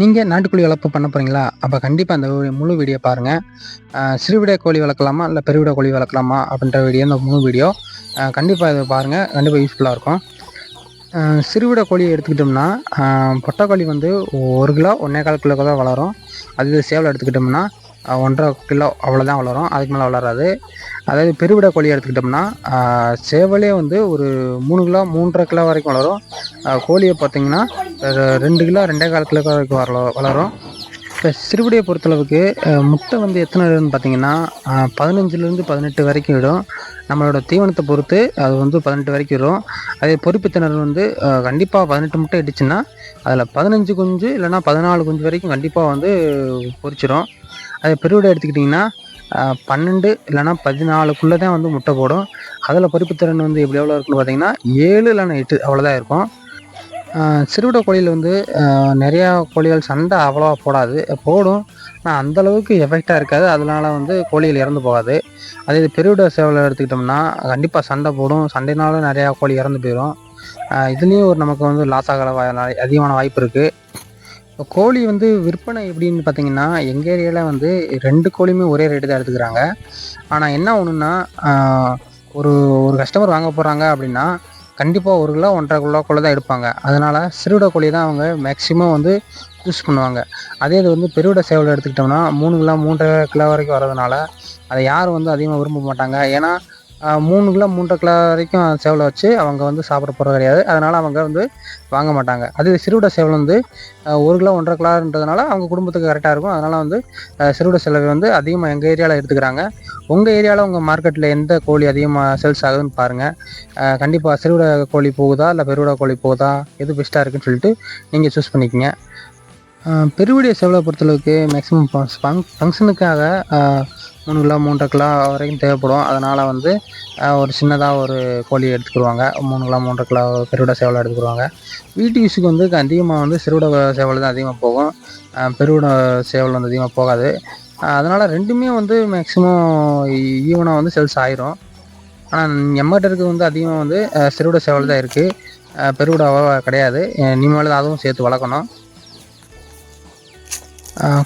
நீங்கள் நாட்டுக்கோழி வளர்ப்பு பண்ண போகிறீங்களா அப்போ கண்டிப்பாக அந்த முழு வீடியோ பாருங்கள் சிறுவிட கோழி வளர்க்கலாமா? இல்லை பெருவிட கோழி வளர்க்கலாமா? அப்படின்ற வீடியோ இந்த முழு வீடியோ கண்டிப்பாக இதை பாருங்கள் கண்டிப்பாக யூஸ்ஃபுல்லாக இருக்கும். சிறுவிட கோழியை எடுத்துக்கிட்டோம்னா பொட்டக்கோழி வந்து ஒரு கிலோ ஒன்றே கால் கிலோ தான் வளரும். அது சேவல் எடுத்துக்கிட்டோம்னா ஒன்றரை கிலோ அவ்வளோதான் வளரும். அதுக்கு மேலே வளராது. அதாவது பெருவிட கோழி எடுத்துக்கிட்டோம்னா சேவலே வந்து ஒரு மூணு கிலோ மூன்றரை கிலோ வரைக்கும் வளரும். கோழியை பார்த்தீங்கன்னா ரெண்டு கிலோ ரெண்டே கால் கிலோ வரைக்கும் வள வளரும். இப்போ சிறுபடியை பொறுத்தளவுக்கு முட்டை வந்து எத்தனை இடுன்னு பார்த்தீங்கன்னா பதினஞ்சுலேருந்து பதினெட்டு வரைக்கும் இடும். நம்மளோட தீவனத்தை பொறுத்து அது வந்து பதினெட்டு வரைக்கும் வரும். அதே பொறுப்புத்திணறு வந்து கண்டிப்பாக பதினெட்டு முட்டை இடிச்சுன்னா அதில் பதினஞ்சு குஞ்சு இல்லைன்னா பதினாலு குஞ்சு வரைக்கும் கண்டிப்பாக வந்து பொறிச்சிடும் அதே பெருவிடை எடுத்துக்கிட்டிங்கன்னா பன்னெண்டு இல்லைன்னா பதினாலுக்குள்ளே தான் வந்து முட்டை போடும். அதில் பொறுப்புத்திறன் வந்து எப்படி எவ்வளோ இருக்குன்னு பார்த்தீங்கன்னா ஏழு இல்லைன்னா எட்டு அவ்வளோதான் இருக்கும். சிறுவிட கோழியில் வந்து நிறையா கோழிகள் சண்டை அவ்வளோவா போடாது. போடும். ஆனால் அந்தளவுக்கு எஃபெக்டாக இருக்காது. அதனால வந்து கோழிகள் இறந்து போகாது. அதே இது பெருவிட சேவலை எடுத்துக்கிட்டோம்னா கண்டிப்பாக சண்டை போடும். சண்டைனாலும் நிறையா கோழி இறந்து போயிடும் இதுலேயும் ஒரு நமக்கு வந்து லாஸ் ஆகிற அதிகமான வாய்ப்பு இருக்குது கோழி வந்து விற்பனை எப்படின்னு பார்த்தீங்கன்னா எங்கள் ஏரியாவில் வந்து ரெண்டு கோழியுமே ஒரே ரேட்டு தான் எடுத்துக்கிறாங்க. ஆனால் என்ன ஒன்றுன்னா ஒரு ஒரு கஸ்டமர் வாங்க போகிறாங்க அப்படின்னா கண்டிப்பாக ஒரு கிலோ ஒன்றரை கிலோக்குள்ளே தான் எடுப்பாங்க. அதனால் சிறுவிட கோழி தான் அவங்க மேக்ஸிமம் வந்து யூஸ் பண்ணுவாங்க. அதே இது வந்து பெருவிட சேவல் எடுத்துக்கிட்டோம்னா மூணு கிலோ மூன்றரை கிலோ வரைக்கும் வரதுனால அதை யாரும் வந்து அதிகமாக விரும்ப மாட்டாங்க. ஏன்னா மூணு கிலோ மூன்றரை கிலோ வரைக்கும் சேவலை வச்சு அவங்க வந்து சாப்பிட போகிறது கிடையாது. அதனால் அவங்க வந்து வாங்க மாட்டாங்க. அதே சிறுவிட சேவல் வந்து ஒரு கிலோ ஒன்றரை கிலோன்றதுனால அவங்க குடும்பத்துக்கு கரெக்டாக இருக்கும். அதனால் வந்து சிறுவிட சேவல் வந்து அதிகமாக எங்கள் ஏரியாவில் எடுத்துக்கிறாங்க. உங்கள் ஏரியாவில் உங்கள் மார்க்கெட்டில் எந்த கோழி அதிகமாக சேல்ஸ் ஆகுதுன்னு பாருங்கள் கண்டிப்பாக சிறுவிட கோழி போகுதா இல்லை பெருவிட கோழி போகுதா எது பெஸ்ட்டாக இருக்குன்னு சொல்லிட்டு நீங்கள் சூஸ் பண்ணிக்கோங்க. ஆஹ் பெருவிடைய சேவலை பொறுத்தளவுக்கு மேக்ஸிமம் ஃபங்க்ஷனுக்காக மூணு கிலோ மூன்றரை கிலோ வரைக்கும் தேவைப்படும். அதனால் வந்து ஒரு சின்னதாக ஒரு கோழி எடுத்துக்கிடுவாங்க மூணு கிலோ மூன்றரை கிலோ பெருவிட சேவலை எடுத்துக்கிடுவாங்க வீட்டு யூஸுக்கு வந்து அதிகமாக வந்து சிறுவிட சேவல் தான் அதிகமாக போகும். பெருவிட சேவல் வந்து அதிகமாக போகாது. அதனால் ரெண்டுமே வந்து மேக்ஸிமம் ஈவனாக வந்து சேல்ஸ் ஆயிரும். ஆனால் எம்மகிட்ட இருக்கிறது வந்து அதிகமாக வந்து சிறுவிட சேவல் தான் இருக்குது பெருவிட கிடையாது. இனிமேல் அதுவும் சேர்த்து வளர்க்கணும்.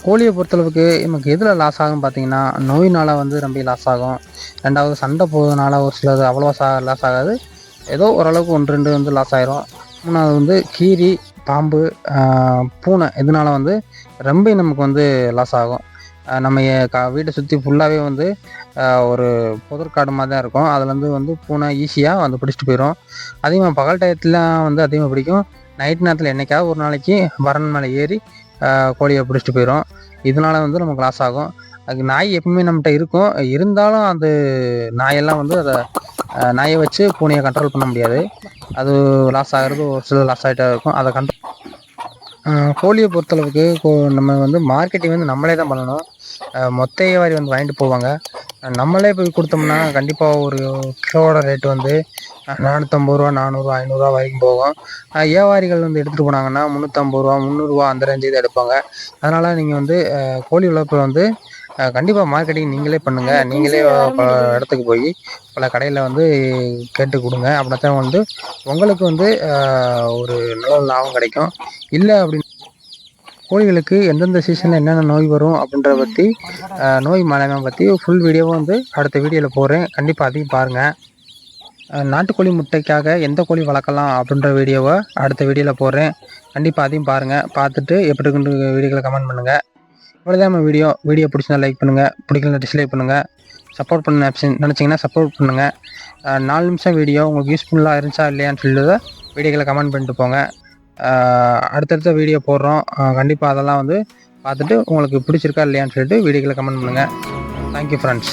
கோழியை பொறுத்தளவுக்கு நமக்கு எதில் லாஸ் ஆகும் பார்த்தீங்கன்னா நோயினால் வந்து ரொம்ப லாஸ் ஆகும். ரெண்டாவது சண்டை போகிறதுனால ஒரு சிலது அவ்வளோவா சா லாஸ் ஆகாது. ஏதோ ஓரளவுக்கு ஒன்று ரெண்டு வந்து லாஸ் ஆயிரும். மூணாவது வந்து கீரி பாம்பு பூனை இதனால வந்து ரொம்ப நமக்கு வந்து லாஸ் ஆகும். நம்ம கா வீட்டை சுற்றி ஃபுல்லாகவே வந்து ஒரு புதற்காடு மாதிரி தான் இருக்கும். அதில் வந்து வந்து பூனை ஈஸியாக வந்து பிடிச்சிட்டு போயிடும் அதிகமாக பகல் டயத்துலாம் வந்து அதிகமாக பிடிக்கும். நைட் நேரத்தில் என்றைக்காவது ஒரு நாளைக்கு வரன் மேலே ஏறி கோழியை பிடிச்சிட்டு போயிடும் இதனால வந்து நமக்கு லாஸ் ஆகும். அதுக்கு நாய் எப்பவுமே நம்மகிட்ட இருக்கும். இருந்தாலும் அந்த நாயெல்லாம் வந்து அதை நாயை வச்சு பூனையை கண்ட்ரோல் பண்ண முடியாது. அது லாஸ் ஆகிறது ஒரு சில லாஸ் ஆகிட்டே இருக்கும். அதை கண்ட்ரோல் கோழியை பொறுத்தளவுக்கு கோ நம்ம வந்து மார்க்கெட்டிங் வந்து நம்மளே தான் பண்ணணும். மொத்த வியாபாரி வந்து வாங்கிட்டு போவாங்க. நம்மளே போய் கொடுத்தோம்னா கண்டிப்பாக ஒரு கிலோவோட ரேட் வந்து நானூற்றம்பது ரூபா நானூறுரூவா ஐநூறுரூவா வரைக்கும் போகும். வியாபாரிகள் வந்து எடுத்துகிட்டு போனாங்கன்னா முந்நூற்றம்பது ரூபா முந்நூறுரூவா அந்த ரேஞ்சு தான் எடுப்பாங்க. அதனால் நீங்கள் வந்து கோழி வளர்ப்பு வந்து கண்டிப்பாக மார்க்கெட்டிங் நீங்களே பண்ணுங்கள் நீங்களே பல இடத்துக்கு போய் பல கடையில் வந்து கேட்டு கொடுங்க. அப்படின்னா தான் வந்து உங்களுக்கு வந்து ஒரு நல்ல லாபம் கிடைக்கும். இல்லை அப்படின்னு கோழிகளுக்கு எந்தெந்த சீசனில் என்னென்ன நோய் வரும் அப்படின்றத பற்றி நோய் மலைமை பற்றி ஃபுல் வீடியோவும் வந்து அடுத்த வீடியோவில் போடுறேன் கண்டிப்பாக அதையும் பாருங்கள் நாட்டுக்கோழி முட்டைக்காக எந்த கோழி வளர்க்கலாம் அப்படின்ற வீடியோவை அடுத்த வீடியோவில் போடுறேன் கண்டிப்பாக அதையும் பாருங்கள் பார்த்துட்டு எப்படி இருக்குன்னு வீடியோவில் கமெண்ட் பண்ணுங்கள் இவ்வளோதான் நம்ம வீடியோ வீடியோ பிடிச்சா லைக் பண்ணுங்கள் பிடிக்கலனா டிஸ்லைக் பண்ணுங்கள் சப்போர்ட் பண்ண ஆப்ஷன் நினச்சிங்கன்னா சப்போர்ட் பண்ணுங்கள் நாலு நிமிஷம் வீடியோ உங்களுக்கு யூஸ்ஃபுல்லாக இருந்துச்சா இல்லையான்னு சொல்லிட்டு வீடியோக்களை கமெண்ட் பண்ணிட்டு போங்க. அடுத்தடுத்த வீடியோ போடுறோம். கண்டிப்பாக அதெல்லாம் வந்து பார்த்துட்டு உங்களுக்கு பிடிச்சிருக்கா இல்லையான்னு சொல்லிட்டு வீடியோக்களை கமெண்ட் பண்ணுங்கள் தேங்க்யூ ஃப்ரெண்ட்ஸ்